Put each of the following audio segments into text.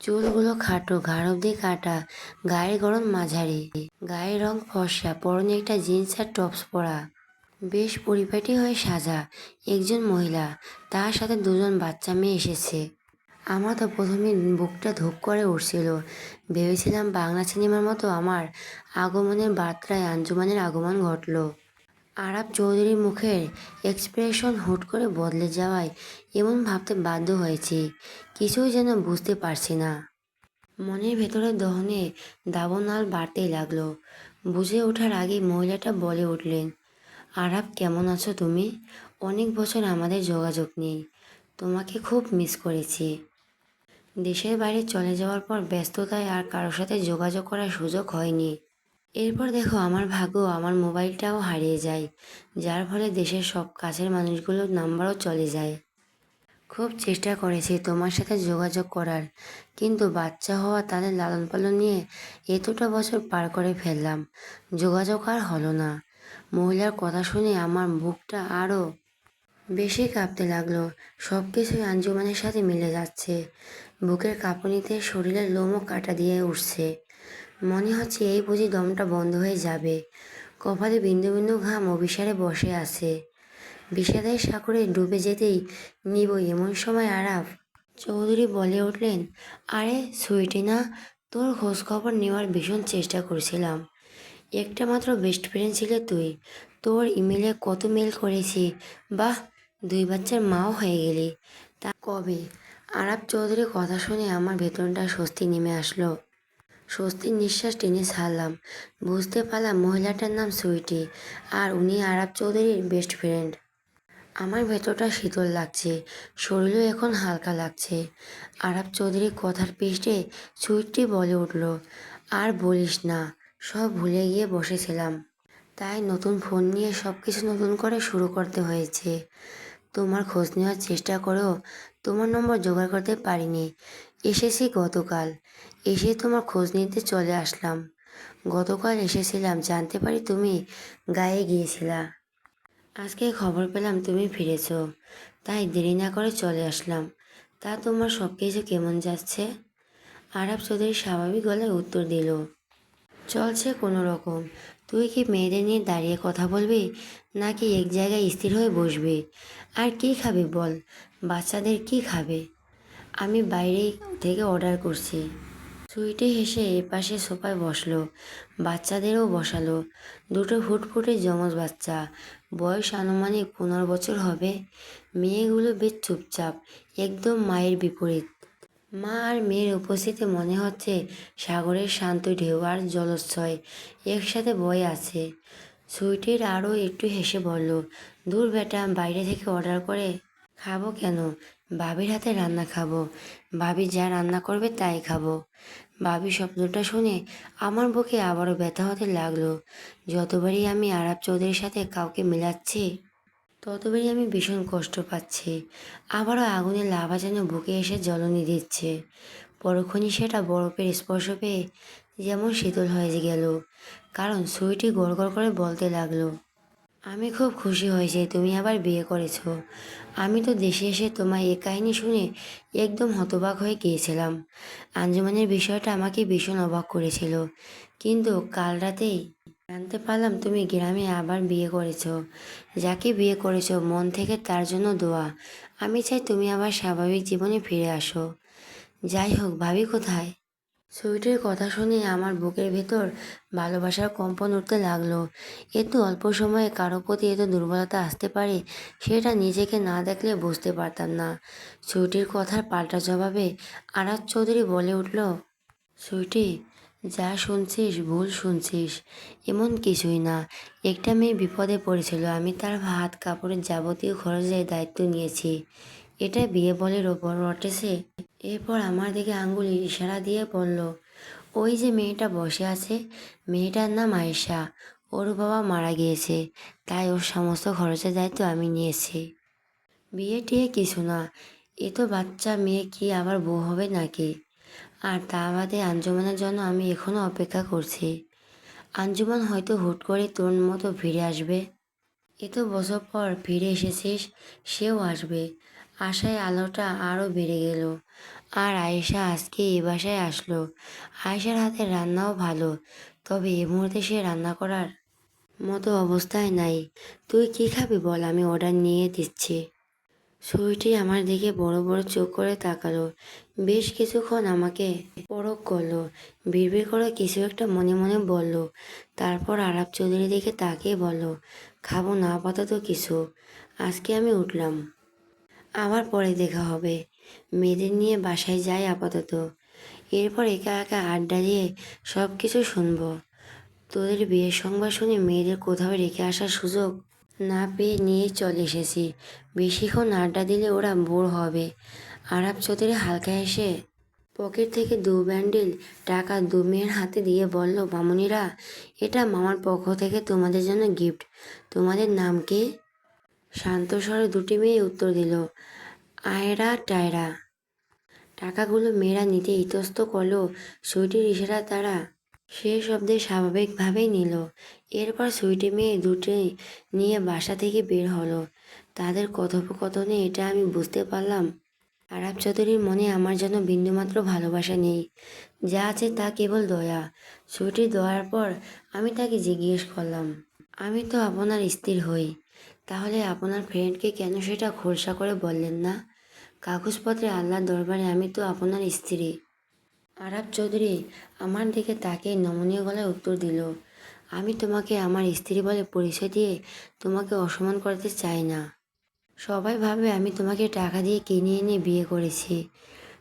চুলগুলো খাটো, ঘাড় অব্দি কাটা, গায়ের গরম মাঝারি, গায়ের রং ফর্সা, পরনে একটা জিন্স আর টপস পরা। বেশ পরিপাটি হয়ে সাজা, একজন মহিলা, তার সাথে দুজন বাচ্চা মেয়ে এসেছে। আমার তো প্রথমে বুকটা ধূপ করে উঠছিল ভেবেছিলাম বাংলা সিনেমার মতো আমার আগমনের বার্তায় আঞ্জুমানের আগমন ঘটলো। আরাব চৌধুরীর মুখের এক্সপ্রেশন হুট করে বদলে যাওয়ায় এমন ভাবতে বাধ্য হয়েছি। কিছুই যেন বুঝতে পারছি না। মনের ভেতরে দহনে দাবনাল বাড়তেই লাগল। বুঝে ওঠার আগে মহিলাটা বলে উঠলেন, আরাব, কেমন আছো তুমি? অনেক বছর আমাদের যোগাযোগ নেই। তোমাকে খুব মিস করেছি। দেশের বাইরে চলে যাওয়ার পর ব্যস্ততায় আর কারোর সাথে যোগাযোগ করার সুযোগ হয়নি। এরপর দেখো, আমার ভাগ্য, আমার মোবাইলটাও হারিয়ে যায়। যার ফলে দেশের সব কাছের মানুষগুলোর নাম্বারও চলে যায়। খুব চেষ্টা করেছি তোমার সাথে যোগাযোগ করার, কিন্তু বাচ্চা হওয়া তাদের লালন পালন নিয়ে এতটা বছর পার করে ফেললাম। যোগাযোগ আর হলো না। মহিলার কথা শুনে আমার বুকটা আরও বেশি কাঁপতে লাগল। সব কিছুই আঞ্জুমানের সাথে মিলে যাচ্ছে। বুকের কাঁপুনিতে শরীরের লোমও কাটা দিয়ে উঠছে। মনে হচ্ছে এই বুঝি দমটা বন্ধ হয়ে যাবে। কপালে বিন্দু বিন্দু ঘাম অভিসারে বসে আছে। বিষাদের সাগরে ডুবে যেতেই নিব এমন সময় আরাফ। চৌধুরী বলে উঠলেন, আরে, সুইটি না, তোর খোঁজ খবর নেওয়ার ভীষণ চেষ্টা করছিলাম। একটা মাত্র বেস্ট ফ্রেন্ড ছিলে তুই। তোর ইমেলে কত মেল করেছি, বাহ, দুই বাচ্চার মাও হয়ে গেলি। তা কবে? আরাব চৌধুরীর কথা শুনে আমার ভেতরটা স্বস্তি নেমে আসলো। স্বস্তির নিঃশ্বাস টেনে ছাড়লাম। বুঝতে পারলাম মহিলাটার নাম সুইটি আর উনি আরব চৌধুরীর বেস্ট ফ্রেন্ড আমার ভেতরটা শীতল লাগছে, শরীরও এখন হালকা লাগছে। আরব চৌধুরীর কথার পৃষ্ঠে সুইটটি বলে উঠল, আর বলিস না, সব ভুলে গিয়ে বসেছিলাম। তাই নতুন ফোন নিয়ে সব কিছু নতুন করে শুরু করতে হয়েছে। তোমার খোঁজ নেওয়ার চেষ্টা করেও তোমার নম্বর জোগাড় করতে পারিনি। এসেছি গতকাল। এসে তোমার খোঁজ নিতে চলে আসলাম। গতকাল এসেছিলাম, জানতে পারি তুমি গায়ে গিয়েছিলা। আজকে খবর পেলাম তুমি ফিরেছ, তাই দেরি না করে চলে আসলাম। তা তোমার সব কিছু কেমন যাচ্ছে? আরব চৌধুরী স্বাভাবিক গলায় উত্তর দিল, চলছে কোনো রকম তুই কি মেয়েদের নিয়ে দাঁড়িয়ে কথা বলবি, নাকি এক জায়গায় স্থির হয়ে বসবি? আর কি খাবি বল? বাচ্চাদের কি খাবে? আমি বাইরে থেকে অর্ডার করছি। সুইটে হেসে এপাশে সোফায় বসল, বাচ্চাদেরও বসালো। দুটো ফুটফুটে যমজ বাচ্চা। বয়স আনুমানিক পনেরো বছর হবে। মেয়েগুলো বেশ চুপচাপ, একদম মায়ের বিপরীত। মা আর মেয়ের উপস্থিতি মনে হচ্ছে সাগরের শান্ত ঢেউ আর জলোচ্ছয়, একসাথে বয়ে আছে। সুইটির আরও একটু হেসে বলল, দূর বেটা, বাইরে থেকে অর্ডার করে খাব কেন? ভাবির হাতে রান্না খাব। ভাবি যা রান্না করবে তাই খাব। ভাবি শব্দটা শুনে আমার বুকে আবারও ব্যথা হতে লাগল। যতবারই আমি আরব চৌধুরীর সাথে কাউকে মেলাচ্ছি, ততবারই আমি ভীষণ কষ্ট পাচ্ছি। আবারও আগুনের লাভা যেন বুকে এসে জ্বলনি দিচ্ছে। পরক্ষণই সেটা বরফের স্পর্শ পেয়ে যেমন শীতল হয়ে গেল, কারণ সুইটি গড় করে বলতে লাগল আমি খুব খুশি হয়েছি, তুমি আবার বিয়ে করেছ। আমি তো দেশে এসে তোমার এ কাহিনী শুনে একদম হতবাক হয়ে গিয়েছিলাম। আঞ্জুমানের বিষয়টা আমাকে ভীষণ অবাক করেছিল। কিন্তু কাল রাতেই জানতে পারলাম তুমি গ্রামে আবার বিয়ে করেছ। যাকে বিয়ে করেছ, মন থেকে তার জন্য দোয়া। আমি চাই তুমি আবার স্বাভাবিক জীবনে ফিরে আসো। যাই হোক, ভাবি কোথায়? সুইটের কথা শুনে আমার বুকের ভেতর ভালোবাসার কম্পন উঠতে লাগল। এত অল্প সময়ে কারও প্রতি এত দুর্বলতা আসতে পারে, সেটা নিজেকে না দেখলে বুঝতে পারতাম না। সুইটির কথার পাল্টা জবাবে আরাজ চৌধুরী বলে উঠল সুইটি যা শুনছিস ভুল শুনছিস, এমন কিছুই না। একটা মেয়ে বিপদে পড়েছিল, আমি তার ভাত কাপড়ের যাবতীয় খরচের দায়িত্ব নিয়েছি। এটা বিয়ে বলের ওপর রটেছে। এরপর আমার দিকে আঙ্গুলি ইশারা দিয়ে বলল, ওই যে মেয়েটা বসে আছে, মেয়েটার নাম আয়েশা। ওর বাবা মারা গিয়েছে, তাই ওর সমস্ত খরচের দায়িত্ব আমি নিয়েছি। বিয়ে টিয়ে কিছু না, এ তো বাচ্চা মেয়ে কি আবার বউ হবে নাকি? আর তা বাদে আঞ্জুমানের জন্য আমি এখনও অপেক্ষা করছি। আঞ্জুমান হয়তো হুট করে তোর মতো ফিরে আসবে। এত বছর পর ফিরে এসেছিস, সেও আসবে। আশায় আলোটা আরও বেড়ে গেল। আর আয়েশা আজকে এ বাসায় আসলো। আয়েশার হাতে রান্নাও ভালো, তবে এ মুহূর্তে সে রান্না করার মতো অবস্থায় নাই। তুই কি খাবি বল, আমি অর্ডার নিয়ে দিচ্ছি। ছুরিটি আমার দিকে বড় বড় চোখ করে তাকালো। বেশ কিছুক্ষণ আমাকে পরক করল। বিড়বিড় করে কিছু একটা মনে মনে বলল। তারপর আরব চৌধুরী দিকে তাকিয়ে বলল, খাব না, আপাতত কিছু। আজকে আমি উঠলাম। আবার পরে দেখা হবে। মেয়েদের নিয়ে বাসায় যাই আপাতত। এরপর একা একা আড্ডা দিয়ে সব কিছু শুনব। তোদের বিয়ের সংবাদ শুনে মেয়েদের কোথাও রেখে আসার সুযোগ না পেয়ে নিয়ে চলে এসেছি। বেশিক্ষণ আড্ডা দিলে ওরা বোর হবে। আরব চৌধুরী হালকা এসে পকেট থেকে দু ব্যান্ডেল টাকা দু মেয়ের হাতে দিয়ে বলল মামুনিরা এটা মামার পক্ষ থেকে তোমাদের জন্য গিফট। তোমাদের নাম কি? শান্ত স্বরে দুটি মেয়ে উত্তর দিল, আয়রা টায়রা। টাকাগুলো মেয়েরা নিতে ইতস্ত করল। সুইটির ইশারা তারা সে শব্দে স্বাভাবিকভাবেই নিল। এরপর সুইটি মেয়ে দুটি নিয়ে বাসা থেকে বের হলো। তাদের কথোপকথনে এটা আমি বুঝতে পারলাম। আরব চৌধুরীর মনে আমার জন্য বিন্দুমাত্র ভালোবাসা নেই। যা আছে তা কেবল দয়া। ছুটি দেওয়ার পর আমি তাকে জিজ্ঞেস করলাম, আমি তো আপনার স্থির হই। তাহলে আপনার ফ্রেন্ডকে কেন সেটা খোলসা করে বললেন না? কাগজপত্রে আল্লাহর দরবারে আমি তো আপনার স্ত্রী। আরব চৌধুরী আমার দিকে তাকে নমনীয় গলায় উত্তর দিল, আমি তোমাকে আমার স্ত্রী বলে পরিচয় দিয়ে তোমাকে অসম্মান করতে চাই না। সবাই ভাবে আমি তোমাকে টাকা দিয়ে কিনে এনে বিয়ে করেছি।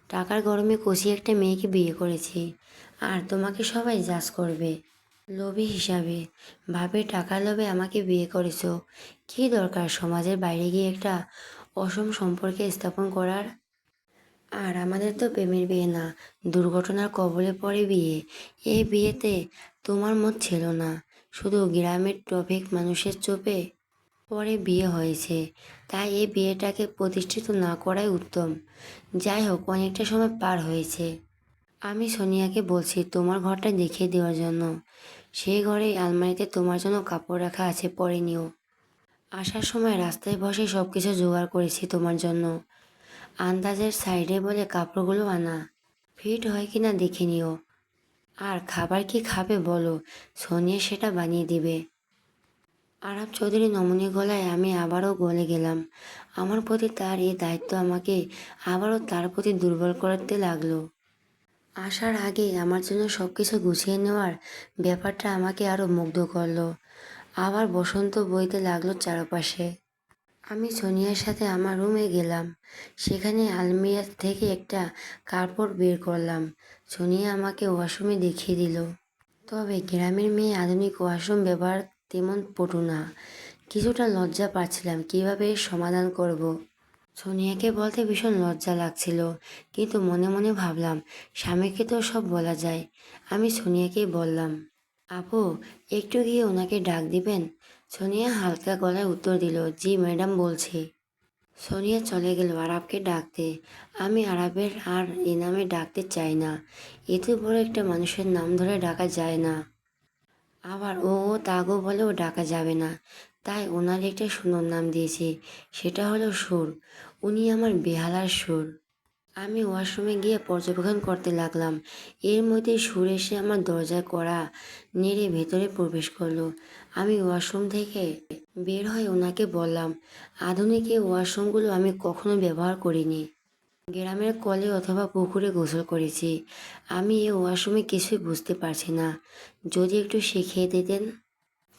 টাকার গরমে কষি একটা মেয়েকে বিয়ে করেছি আর তোমাকে সবাই জাজ করবে। লোভী হিসাবে ভাবে টাকার লোভে আমাকে বিয়ে করেছ। কী দরকার সমাজের বাইরে গিয়ে একটা অসম সম্পর্কে স্থাপন করার আর আমাদের তো প্রেমের বিয়ে না, দুর্ঘটনার কবলে পড়ে বিয়ে। এই বিয়েতে তোমার মত ছিল না, শুধু গ্রামের টপিক মানুষের চোপে পরে বিয়ে হয়েছে। তাই এই বিয়েটাকে প্রতিষ্ঠিত না করাই উত্তম। যাই হোক, অনেকটা সময় পার হয়েছে। আমি সোনিয়াকে বলছি, তোমার ঘরটা দেখিয়ে দেওয়ার জন্য। সেই ঘরে আলমারিতে তোমার জন্য কাপড় রাখা আছে, পরে নিও। আসার সময় রাস্তায় বসে সব কিছু জোগাড় করেছি তোমার জন্য। আন্দাজের সাইডে বলে কাপড়গুলো আনা। ফিট হয় কি না দেখে নিও। আর খাবার কি খাবে বলো, সোনিয়া সেটা বানিয়ে দিবে। আরব চৌধুরী নমনীয় গলায় আমি আবারও গলে গেলাম। আমার প্রতি তার এই দায়িত্ব আমাকে আবারও তার প্রতি দুর্বল করতে লাগল। আসার আগে আমার জন্য সব কিছু গুছিয়ে নেওয়ার ব্যাপারটা আমাকে আরও মুগ্ধ করল। আবার বসন্ত বইতে লাগল চারপাশে। আমি সোনিয়ার সাথে আমার রুমে গেলাম। সেখানে আলমিরা থেকে একটা কাপড় বের করলাম। সোনিয়া আমাকে ওয়াশরুমে দেখিয়ে দিল। তবে গ্রামের মেয়ে আধুনিক ওয়াশরুম ব্যবহার তেমন পটু না। কিছুটা লজ্জা পাচ্ছিলাম, কীভাবে সমাধান করব। সোনিয়াকে বলতে ভীষণ লজ্জা লাগছিল, কিন্তু মনে মনে ভাবলাম, স্বামীকে তো সব বলা যায়। আমি সোনিয়াকেই বললাম, আপু, একটু গিয়ে ওনাকে ডাক দিবেন? সোনিয়া হালকা গলায় উত্তর দিল, জি, ম্যাডাম বলছি। সোনিয়া চলে গেল আরবকে ডাকতে। আমি আরবের আর এ নামে ডাকতে চাই না। এত বড় একটা মানুষের নাম ধরে ডাকা যায় না। আবার ও তাগো বলেও ডাকা যাবে না। তাই ওনার একটা সুন্দর নাম দিয়েছি, সেটা হলো সুর। উনি আমার বেহালার সুর। আমি ওয়াশরুমে গিয়ে পর্যবেক্ষণ করতে লাগলাম। এর মধ্যে সুর এসে আমার দরজায় করা নেড়ে ভেতরে প্রবেশ করল। আমি ওয়াশরুম থেকে বের হয়ে ওনাকে বললাম, আধুনিক এই ওয়াশরুমগুলো আমি কখনো ব্যবহার করিনি। গ্রামের কলে অথবা পুকুরে গোসল করেছি। আমি এই ওয়াশরুমে কিছুই বুঝতে পারছি না। যদি একটু শিখিয়ে দিতেন?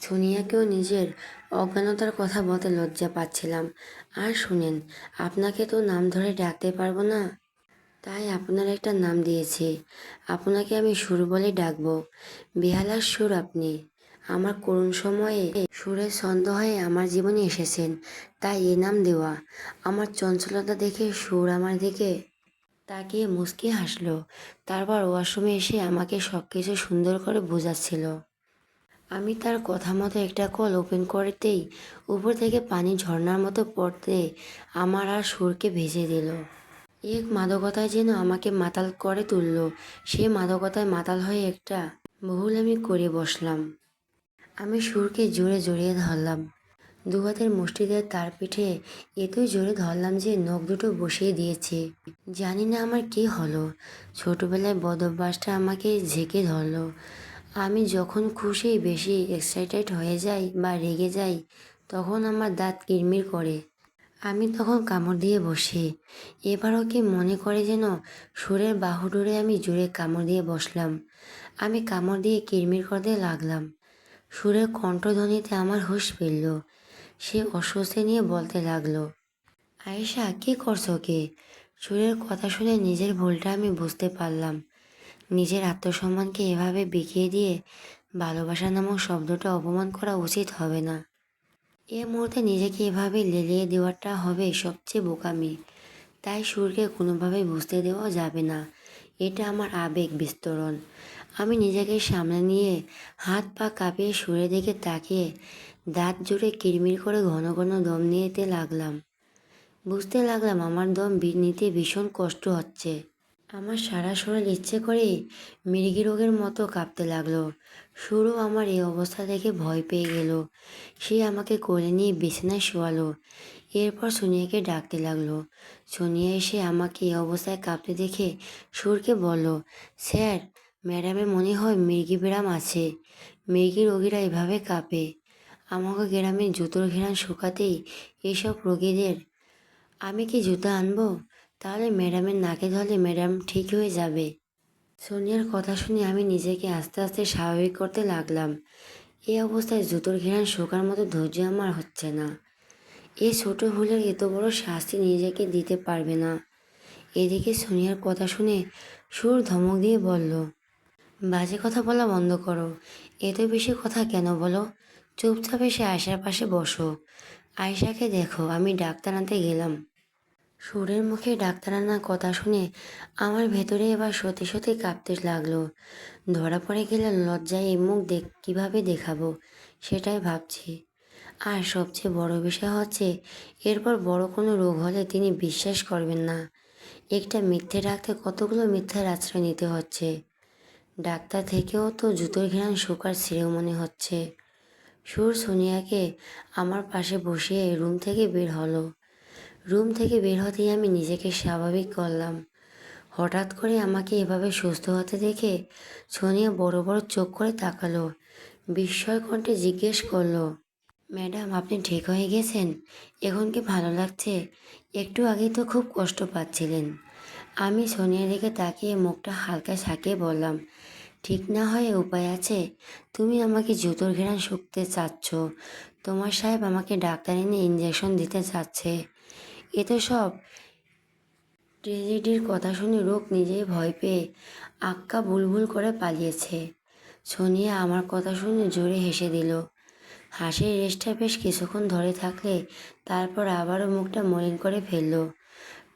সোনিয়াকেও নিজের অজ্ঞানতার কথা বলতে লজ্জা পাচ্ছিলাম। আর শুনেন, আপনাকে তো নাম ধরে ডাকতে পারব না? তাই আপনার একটা নাম দিয়েছি। আপনাকে আমি সুর বলে ডাকবো। বেহালার সুর আপনি। আমার করুণ সময়ে সুরের ছন্দ হয়ে আমার জীবনে এসেছেন। তাই এ নাম দেওয়া। আমার চঞ্চলতা দেখে সুর আমার দিকে তাকিয়ে মুচকি হাসলো। তারপর ওয়াশরুমে এসে আমাকে সব কিছু সুন্দর করে বোঝাচ্ছিল। আমি তার কথা মতো একটা কল ওপেন করতেই উপর থেকে পানি ঝর্ণার মতো পড়তে আমার আর সুরকে ভেজে দিল। এক মাদকতায় যেন আমাকে মাতাল করে তুলল। সে মাদকতায় মাতাল হয়ে একটা বহুল আমি করে বসলাম। আমি সুরকে জোরে জড়িয়ে ধরলাম। দু হাতের মুষ্টিতে তার পিঠে এতই জোরে ধরলাম যে নখ দুটো বসিয়ে দিয়েছে। জানি না আমার কি হলো। ছোটবেলায় বদভ্যাসটা আমাকে ঝেঁকে ধরলো। আমি যখন খুশি বেশি এক্সাইটেড হয়ে যাই বা রেগে যাই, তখন আমার দাঁত কিরমির করে। আমি তখন কামড় দিয়ে বসি। এবার ওকে মনে করে যেন সুরের বাহুডোরে আমি জোরে কামড় দিয়ে বসলাম। আমি কামড় দিয়ে কিরমির করতে লাগলাম। সুরের কণ্ঠধ্বনিতে আমার হুঁশ ফিরল। সে অস্বস্তি নিয়ে বলতে লাগল, আয়েশা, কি করছ কে? সুরের কথা শুনে নিজের ভুলটা আমি বুঝতে পারলাম। নিজের আত্মসম্মানকে এভাবে বিকিয়ে দিয়ে ভালোবাসা নামক শব্দটা অপমান করা উচিত হবে না। এ মুহূর্তে নিজেকে এভাবে লেলিয়ে দেওয়াটা হবে সবচেয়ে বোকামি। তাই সুরকে কোনোভাবেই বুঝতে দেওয়া যাবে না। এটা আমার আবেগ বিস্তরণ। আমি নিজেকে সামনে নিয়ে হাত পা কাঁপিয়ে সুরের দিকে তাকিয়ে দাঁত জুড়ে কিরমির করে ঘন ঘন দম নিতে লাগলাম। বুঝতে লাগলাম আমার দম নিতে ভীষণ কষ্ট হচ্ছে। আমার সারা শরীর ইচ্ছে করে মৃগী রোগের মতো কাঁপতে লাগল। সুরও আমার এই অবস্থা দেখে ভয় পেয়ে গেল। সে আমাকে কোলে নিয়ে বিছানায় শোয়ালো। এরপর সোনিয়াকে ডাকতে লাগল। সোনিয়া এসে আমাকে এই অবস্থায় কাঁপতে দেখে সুরকে বলল, স্যার ম্যাডামের মনে হয় মৃগী ব্যায়াম আছে। মৃগী রোগীরা এভাবে কাঁপে। আমাকে গ্রামে জুতোর ঘেরান শুকাতেই এসব রোগীদের আমি কি জুতো আনব? তাহলে ম্যাডামের নাকে ধরলে ম্যাডাম ঠিক হয়ে যাবে। সোনিয়ার কথা শুনে আমি নিজেকে আস্তে আস্তে স্বাভাবিক করতে লাগলাম। এই অবস্থায় জুতোর ঘেরান শোকার মতো ধৈর্য আমার হচ্ছে না। এই ছোট ভুলের এত বড় শাস্তি নিজেকে দিতে পারবে না। এদিকে সোনিয়ার কথা শুনে সুর ধমক দিয়ে বলল বাজে কথা বলা বন্ধ করো। এত বেশি কথা কেন বলো? চুপচাপ এসে আয়সার পাশে বসো। আয়সাকে দেখো, আমি ডাক্তার আনতে গেলাম। সুরের মুখে ডাক্তার আনার কথা শুনে আমার ভেতরে এবার সত্যি সত্যি কাঁপতে লাগল। ধরা পড়ে গেলে লজ্জায় এই মুখ দেখ, কীভাবে দেখাবো? সেটাই ভাবছি। আর সবচেয়ে বড় বিষয় হচ্ছে, এরপর বড় কোনো রোগ হলে তিনি বিশ্বাস করবেন না। একটা মিথ্যে রাখতে কতগুলো মিথ্যার আশ্রয় নিতে হচ্ছে? ডাক্তার থেকেও তো জুতোর ঘেরান শোকার শ্রেয় মনে হচ্ছে। সুর সোনিয়াকে আমার পাশে বসিয়ে রুম থেকে বের হলো। রুম থেকে বের হতেই আমি নিজেকে স্বাভাবিক করলাম। হঠাৎ করে আমাকে এভাবে সুস্থ হতে দেখে সোনিয়া বড় বড় চোখ করে তাকালো, বিস্ময় কণ্ঠে জিজ্ঞেস করল, ম্যাডাম, আপনি ঠিক হয়ে গেছেন? এখন কি ভালো লাগছে? একটু আগেই তো খুব কষ্ট পাচ্ছিলেন। আমি সোনিয়ার দিকে তাকিয়ে মুখটা হালকা সাকিয়ে বললাম ঠিক না হয়ে উপায় আছে? তুমি আমাকে জুতোর ঘেরান শুকতে চাচ্ছ। তোমার সাহেব আমাকে ডাক্তার এনে ইঞ্জেকশন দিতে চাচ্ছে। এ তো সব। ট্রেজেডির কথা শুনে রোগ নিজেই ভয় পেয়ে আক্কা বুলবুল করে পালিয়েছে। সোনিয়া আমার কথা শুনে জোরে হেসে দিল। হাসির রেশটা বেশ কিছুক্ষণ ধরে থাকলে তারপর আবারও মুখটা মলিন করে ফেলল।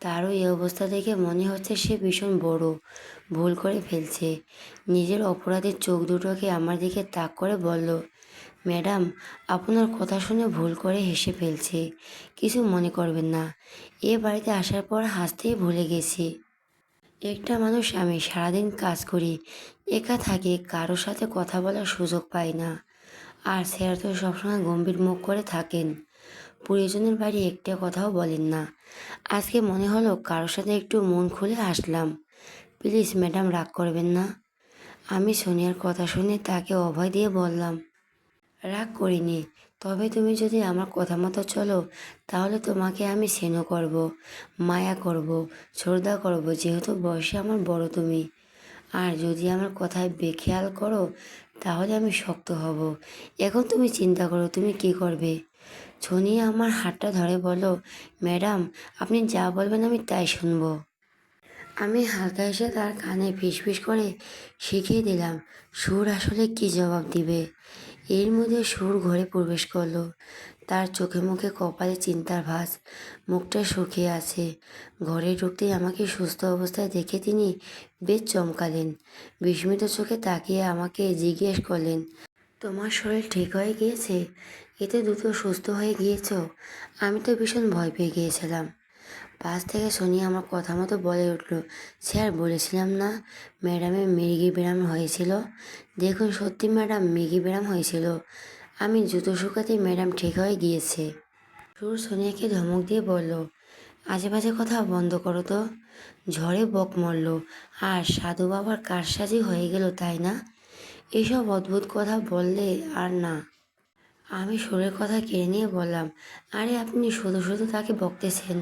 তারও এই অবস্থা দেখে মনে হচ্ছে সে ভীষণ বড়। ভুল করে ফেলছে। নিজের অপরাধের চোখ দুটোকে আমার দিকে তাক করে বলল, ম্যাডাম, আপনার কথা শুনে ভুল করে হেসে ফেলছে। কিছু মনে করবেন না। এ বাড়িতে আসার পর হাসতেই ভুলে গেছি। একটা মানুষ আমি সারাদিন কাজ করি, একা থাকি, কারোর সাথে কথা বলার সুযোগ পাই না। আর স্যার তো সবসময় গম্ভীর মুখ করে থাকেন। প্রয়োজনের বাড়ি একটা কথাও বলেন না। আজকে মনে হলো কারোর সাথে একটু মন খুলে হাসলাম প্লিজ, ম্যাডাম, রাগ করবেন না। আমি সোনিয়ার কথা শুনে তাকে অভয় দিয়ে বললাম, রাগ করিনি, তবে তুমি যদি আমার কথা মতো চলো, তাহলে তোমাকে আমি স্নেহ করব, মায়া করব, শ্রদ্ধা করব, যেহেতু বয়সে আমার বড় তুমি। আর যদি আমার কথায় বেখেয়াল করো, তাহলে আমি শক্ত হব। এখন তুমি চিন্তা করো, তুমি কি করবে? ছনিয়ে আমার হাতটা ধরে বলো, ম্যাডাম, আপনি যা বলবেন আমি তাই শুনব। আমি হালকা এসে তার কানে ফিসফিস করে শিখিয়ে দিলাম, সুর আসলে কি জবাব দিবে? এর মধ্যে সুর ঘরে প্রবেশ করল। তার চোখে মুখে কপালে চিন্তার ভাস মুখটা শুকিয়ে আছে। ঘরে ঢুকতেই আমাকে সুস্থ অবস্থায় দেখে তিনি বেশ চমকালেন। বিস্মিত চোখে তাকিয়ে আমাকে জিজ্ঞেস করলেন, তোমার শরীর ঠিক হয়ে গিয়েছে? এতে দ্রুত সুস্থ হয়ে গিয়েছ? আমি তো ভীষণ ভয় পেয়ে গিয়েছিলাম। পাশ থেকে সোনিয়া আমার কথা মতো বলে উঠল স্যার বলেছিলাম না ম্যাডামের মৃগী ব্যায়াম হয়েছিল? দেখুন সত্যি ম্যাডাম মৃগী ব্যায়াম হয়েছিল। আমি জুতো শুকাতে ম্যাডাম ঠিক হয়ে গিয়েছে। সুর সোনিয়াকে ধমক দিয়ে বলল বাজে কথা বন্ধ করো তো। ঝড়ে বক মরল, আর সাধু বাবার কারসাজি হয়ে গেল তাই না? এসব অদ্ভুত কথা বললে আর না। আমি সুরের কথা কেড়ে নিয়ে বললাম, আরে আপনি শুধু শুধু তাকে বকতেছেন।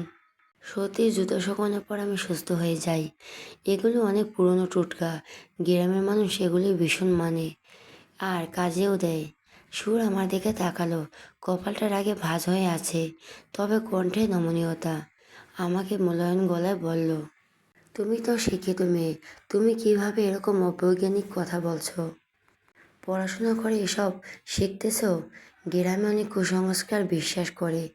সত্যি জুতো শুকানোর পর আমি সুস্থ হয়ে যাই। এগুলো অনেক পুরনো টুটকা। গ্রামের মানুষ এগুলি ভীষণ মানে। আর কাজেও দেয়। সুর আমার দিকে তাকালো। কপালটার আগে ভাঁজ হয়ে আছে, তবে কণ্ঠে নমনীয়তা। আমাকে মূল্যায়ন গলায় বলল, তুমি তো শিক্ষিত মেয়ে। তুমি কীভাবে এরকম অবৈজ্ঞানিক কথা বলছো? পড়াশোনা করে এসব শিখতেছ? গ্রামে অনেক কুসংস্কার বিশ্বাস করে,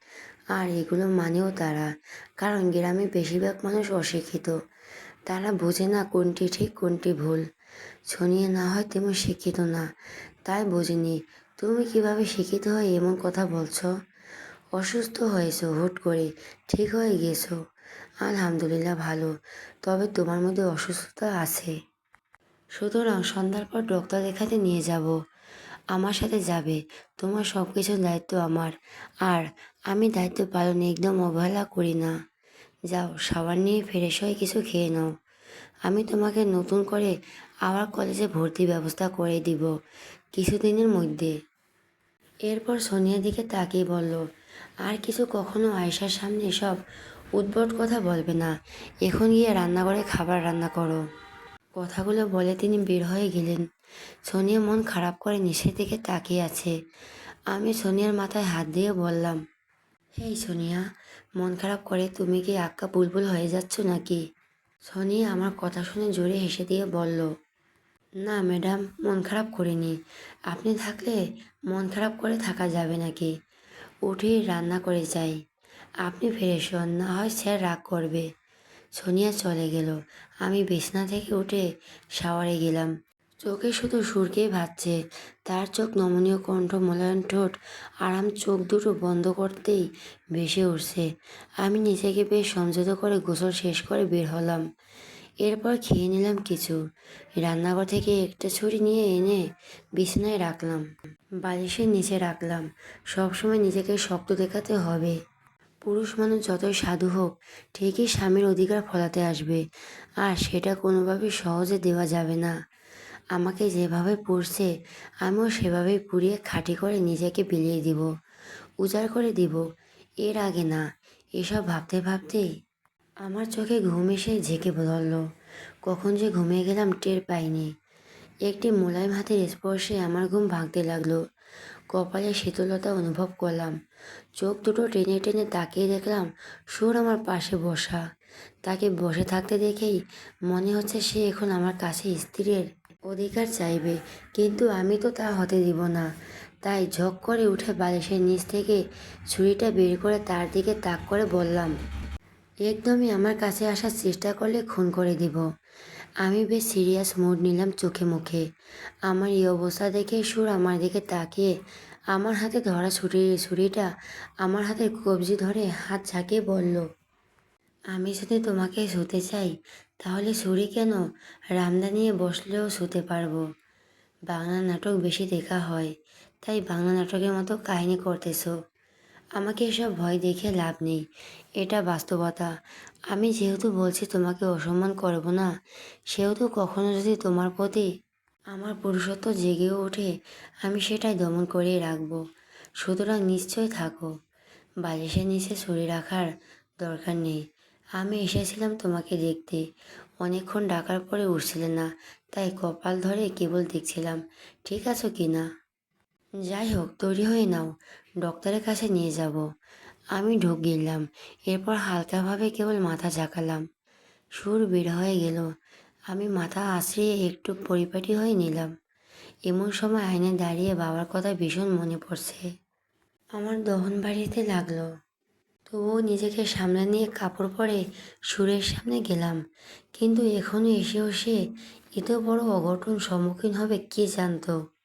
আর এগুলো মানেও তারা, কারণ গ্রামে বেশিরভাগ মানুষ অশিক্ষিত। তারা বোঝে না কোনটি ঠিক, কোনটি ভুল। ছনিয়ে না হয় তেমন শিক্ষিত না, তাই বোঝেনি। তুমি কীভাবে শিক্ষিত হয়ে এমন কথা বলছো? অসুস্থ হয়েছো, হুট করে ঠিক হয়ে গেছো আলহামদুলিল্লাহ, ভালো। তবে তোমার মধ্যে অসুস্থতা আছে। সুতরাং সন্ধ্যার পর ডক্টর দেখাতে নিয়ে যাব। আমার সাথে যাবে। তোমার সব কিছুর দায়িত্ব আমার। আর আমি দায়িত্ব পালনে একদম অবহেলা করি না। যাও, সাবান নিয়ে ফ্রেশ হয়ে কিছু খেয়ে নাও। আমি তোমাকে নতুন করে আবার কলেজে ভর্তি ব্যবস্থা করে দিব কিছুদিনের মধ্যে। এরপর সোনিয়ার দিকে তাকিয়ে বলল, আর কিছু কখনো আয়সার সামনে সব উদ্ভট কথা বলবে না। এখন গিয়ে রান্নাঘরে খাবার রান্না করো। কথাগুলো বলে তিনি বের হয়ে গেলেন। সোনিয়া মন খারাপ করে নিচের দিকে তাকিয়ে আছে। আমি সোনিয়ার মাথায় হাত দিয়ে বললাম, হেই সোনিয়া, মন খারাপ করে তুমি কি আক্কা বুলবুল হয়ে যাচ্ছ নাকি? সোনিয়া আমার কথা শুনে জোরে হেসে দিয়ে বলল, না ম্যাডাম, মন খারাপ করিনি। আপনি থাকলে মন খারাপ করে থাকা যাবে নাকি? উঠে রান্না করে যাই। আপনি ফ্রেশ না হয় স্যার রাগ করবে। সোনিয়া চলে গেল। আমি বিছনা থেকে উঠে শাওয়ারে গেলাম। চোখে শুধু সুরকেই ভাবছে। তার চোখ নমনীয় কণ্ঠ মোলায়ন ঠোঁট, আরাম চোখ দুটো বন্ধ করতেই ভেসে উঠছে। আমি নিজেকে বেশ সংযত করে গোসল শেষ করে বের হলাম। এরপর খেয়ে নিলাম কিছু। রান্নাঘর থেকে একটা ছুরি নিয়ে এনে বিছানায় রাখলাম। বালিশের নিচে রাখলাম। সবসময় নিজেকে শক্ত দেখাতে হবে। পুরুষ মানুষ যতই সাধু হোক, ঠিকই স্বামীর অধিকার ফলাতে আসবে। আর সেটা কোনোভাবেই সহজে দেওয়া যাবে না। আমাকে যেভাবে পুড়ছে আমিও সেভাবেই পুড়িয়ে খাঁটি করে নিজেকে বিলিয়ে দিব, উজাড় করে দিব। এর আগে না, এসব ভাবতে ভাবতেই আমার চোখে ঘুম এসে ঝেঁকে ধরল কখন যে ঘুমিয়ে গেলাম টের পাইনি। একটি মোলায়েম হাতের স্পর্শে আমার ঘুম ভাঙতে লাগল। কপালে শীতলতা অনুভব করলাম। চোখ দুটো টেনে টেনে তাকিয়ে দেখলাম সুর আমার পাশে বসা। তাকে বসে থাকতে দেখেই মনে হচ্ছে সে এখন আমার কাছে স্ত্রীর অধিকার চাইবে, কিন্তু আমি তো তা হতে দিব না। তাই ঝক করে উঠে বালিশের নিচ থেকে ছুরিটা বের করে তার দিকে তাক করে বললাম, একদমই আমার কাছে আসার চেষ্টা করলে খুন করে দিব। আমি বেশ সিরিয়াস মুড নিলাম চোখে মুখে। আমার এই অবস্থা দেখে সুর আমার দিকে তাকিয়ে, আমার হাতে ধরা ছুরি ছুরিটা আমার হাতে কবজি ধরে হাত ঝাঁকিয়ে বলল, আমি যদি তোমাকে শুতে চাই, তাহলে ছুরি কেন রামদা নিয়ে বসলেও শুতে পারব? বাংলা নাটক বেশি দেখা হয়, তাই বাংলা নাটকের মতো কাহিনী করতেছো। আমাকে এসব ভয় দেখে লাভ নেই। এটা বাস্তবতা। আমি যেহেতু বলছি তোমাকে অসম্মান করব না, সেহেতু কখনো যদি তোমার প্রতি আমার পুরুষত্ব জেগেও ওঠে, আমি সেটাই দমন করেই রাখব। সুতরাং নিশ্চয় থাকো। বালিশের নিচে ছুরি রাখার দরকার নেই। আমি এসেছিলাম তোমাকে দেখতে। অনেকক্ষণ ডাকার পরে উঠছিলে না, তাই কপাল ধরে কেবল দেখছিলাম। ঠিক আছো কি না? যাই হোক, তৈরি হয়ে নাও। ডক্টরের কাছে নিয়ে যাব। আমি ঢোক গেলাম। এরপর হালকাভাবে কেবল মাথা ঝাঁকালাম। সুর বের হয়ে গেল। আমি মাথা আশ্রিয়ে একটু পরিপাটি হয়ে নিলাম। এমন সময় আয়নায় দাঁড়িয়ে বাবার কথা ভীষণ মনে পড়ছে। আমার দহন বাড়িতে লাগল। তবুও নিজেকে সামনে নিয়ে কাপড় পরে সুরের সামনে গেলাম। কিন্তু এখনও এসেও সে এত বড় অঘটন সম্মুখীন হবে কে জানতো?